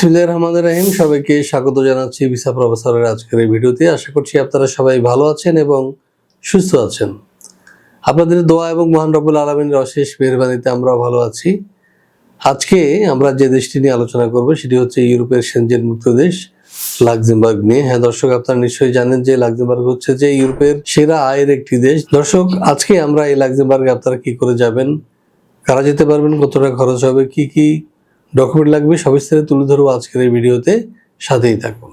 বিসমিল্লাহির রহমানির রহিম। সবাইকে স্বাগত জানাচ্ছি ভিসা প্রফেসরের আজকের এই ভিডিওতে। আশা করছি আপনারা সবাই ভালো আছেন এবং সুস্থ আছেন। আপনাদের দোয়া এবং মহান রব্বুল আলমিনের অশেষ মেহরবানিতে আমরাও ভালো আছি। আজকে আমরা যে দেশটি নিয়ে আলোচনা করব, সেটি হচ্ছে ইউরোপের সেনজেন মুক্ত দেশ, লাক্সেমবার্গ নিয়ে। হ্যাঁ দর্শক, আপনারা নিশ্চয়ই জানেন যে লাক্সেমবার্গ হচ্ছে যে ইউরোপের সেরা আয়ের একটি দেশ। দর্শক, আজকে আমরা এই লাক্সেমবার্গে আপনারা কি করে যাবেন, কারা যেতে পারবেন, কতটা খরচ হবে, কি কি ডকুমেন্ট লাগবে সবিস্তারে তুলে ধরবো আজকের এই ভিডিওতে। সাথেই থাকুন।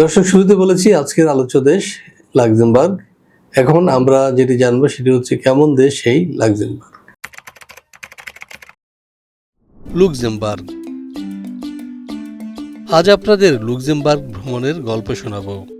দর্শক, শুরুতে বলেছি আজকের আলোচ্য দেশ লাক্সেমবার্গ। এখন আমরা যেটি জানব সেটি হচ্ছে কেমন দেশ সেই লাক্সেমবার্গ। লুক্সেমবার্গ। আজ আপনাদের লুক্সেমবার্গ ভ্রমণের গল্প শোনাবো।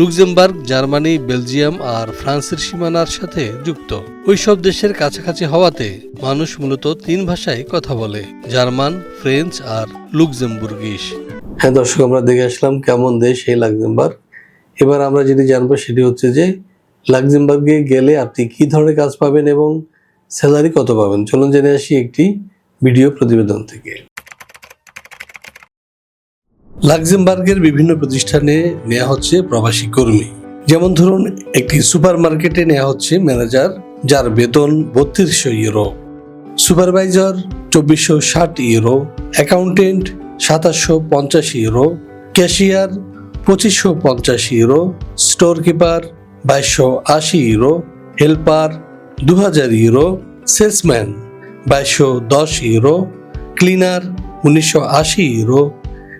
Luxembourg, Germany, Belgium আর ফ্রান্সের সীমানার সাথে যুক্ত। ওইসব দেশের কাছাকাছি হওয়াতে মানুষ মূলত তিন ভাষায় কথা বলে, জার্মান, ফ্রেঞ্চ আর লুক্সেমবুর্গিশ। হ্যাঁ দর্শক, আমরা দেখে আসলাম কেমন দেশ এই লাক্সেমবার্গ। এবার আমরা যেটি জানব সেটি হচ্ছে যে, লাক্সেমবার্গে গেলে আপনি কি ধরনের কাজ পাবেন এবং স্যালারি কত পাবেন? চলুন জেনে আসি একটি ভিডিও প্রতিবেদন থেকে। লাক্সেমবার্গের বিভিন্ন প্রতিষ্ঠানে নেওয়া হচ্ছে প্রবাসী কর্মী। যেমন ধরুন, একটি সুপার মার্কেটে নেওয়া হচ্ছে ম্যানেজার, যার বেতন বত্রিশশো ইউরো। সুপারভাইজার, চব্বিশশো ষাট ইউরো। অ্যাকাউন্টেন্ট, সাতাশশো পঞ্চাশ ইউরো। ক্যাশিয়ার, পঁচিশশো পঞ্চাশ ইউরো। স্টোর কিপার বাইশশো আশি ইউরো। হেল্পার দু হাজার ইউরো। সেলসম্যান, বাইশশো দশ ইউরো। ক্লিনার, উনিশশো আশি ইউরো।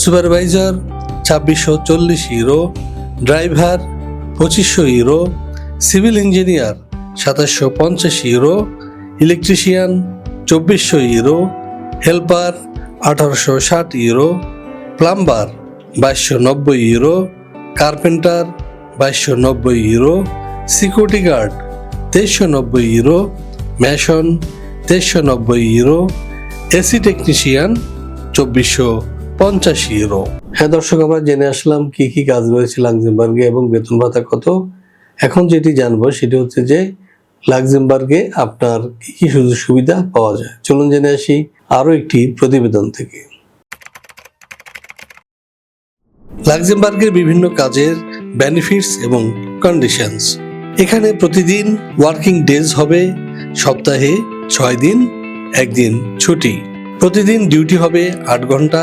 সুপারভাইজার, ছাব্বিশশো চল্লিশ ইউরো ড্রাইভার, পঁচিশশো ইউরো সিভিল ইঞ্জিনিয়ার, সাতাশশো পঞ্চাশ ইউরো ইলেকট্রিশিয়ান, চব্বিশশো ইউরো হেল্পার, আঠারোশো ষাট ইউরো প্লাম্বার, বাইশশো নব্বই ইউরো কার্পেন্টার, বাইশশো নব্বই ইউরো সিকিউরিটি গার্ড, তেইশশো নব্বই ইউরো ম্যাশন, তেইশশো নব্বই ইউরো এসি টেকনিশিয়ান, চব্বিশশো পঞ্চাশ ইউরো হ্যাঁ দর্শক, আমরা জেনে আসলাম কি কি কাজ রয়েছে লাক্সেমবার্গে এবং বেতন ভাতা কত। এখন যেটি জানব সেটি হচ্ছে যে লাক্সেমবার্গে আপনার কি কি সুযোগ সুবিধা পাওয়া যায়। চলুন জেনে আসি আরও একটি প্রতিবেদন থেকে। লাক্সেমবার্গের বিভিন্ন কাজের বেনিফিটস এবং কন্ডিশনস এখানে প্রতিদিন ওয়ার্কিং ডেজ হবে, সপ্তাহে ছয় দিন, একদিন ছুটি। প্রতিদিন ডিউটি হবে আট ঘণ্টা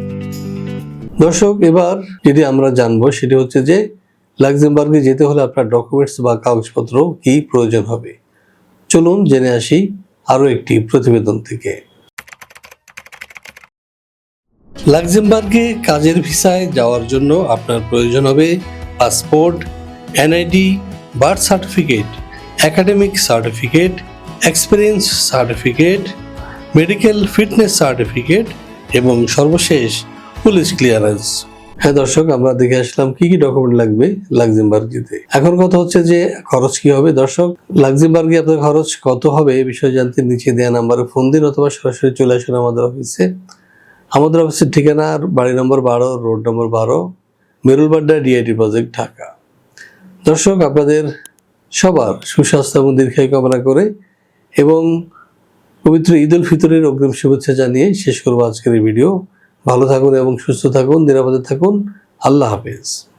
দর্শক, এবার যেটি আমরা জানব, সেটি হচ্ছে যে লাক্সেমবার্গে যেতে হলে আপনার ডকুমেন্টস বা কাগজপত্র কি প্রয়োজন হবে? চলুন জেনে আসি আরও একটি প্রতিবেদন থেকে। লাক্সেমবার্গে কাজের ভিসায় যাওয়ার জন্য আপনার প্রয়োজন হবে passport, NID, birth certificate, academic certificate, experience certificate, medical fitness certificate এবং সর্বশেষ পুলিশ ক্লিয়ারেন্স হ্যাঁ দর্শক, আমরা দেখে আসলাম কি কি ডকুমেন্ট লাগবে লাক্সেমবার্গ যেতে এখন কথা হচ্ছে যে খরচ কি হবে? দর্শক, লাক্সেমবার্গে আপনার খরচ কত হবে এই বিষয়ে জানতে নিচে দেওয়া নাম্বারে ফোন দিন অথবা সরাসরি চলে আসুন আমাদের অফিসে আমাদের অফিসের ঠিকানা বাড়ি নম্বর বারো রোড নম্বর বারো, মেরুলবাড্ডা ডিআইটি প্রজেক্ট ঢাকা। দর্শক, আপনাদের সবার সুস্বাস্থ্য এবং দীর্ঘায়ু কামনা করে এবং পবিত্র ঈদ উল ফিতরের অগ্রিম শুভেচ্ছা জানিয়ে শেষ করব আজকের এই ভিডিও। ভালো থাকুন এবং সুস্থ থাকুন নিরাপদে থাকুন। আল্লাহ হাফেজ।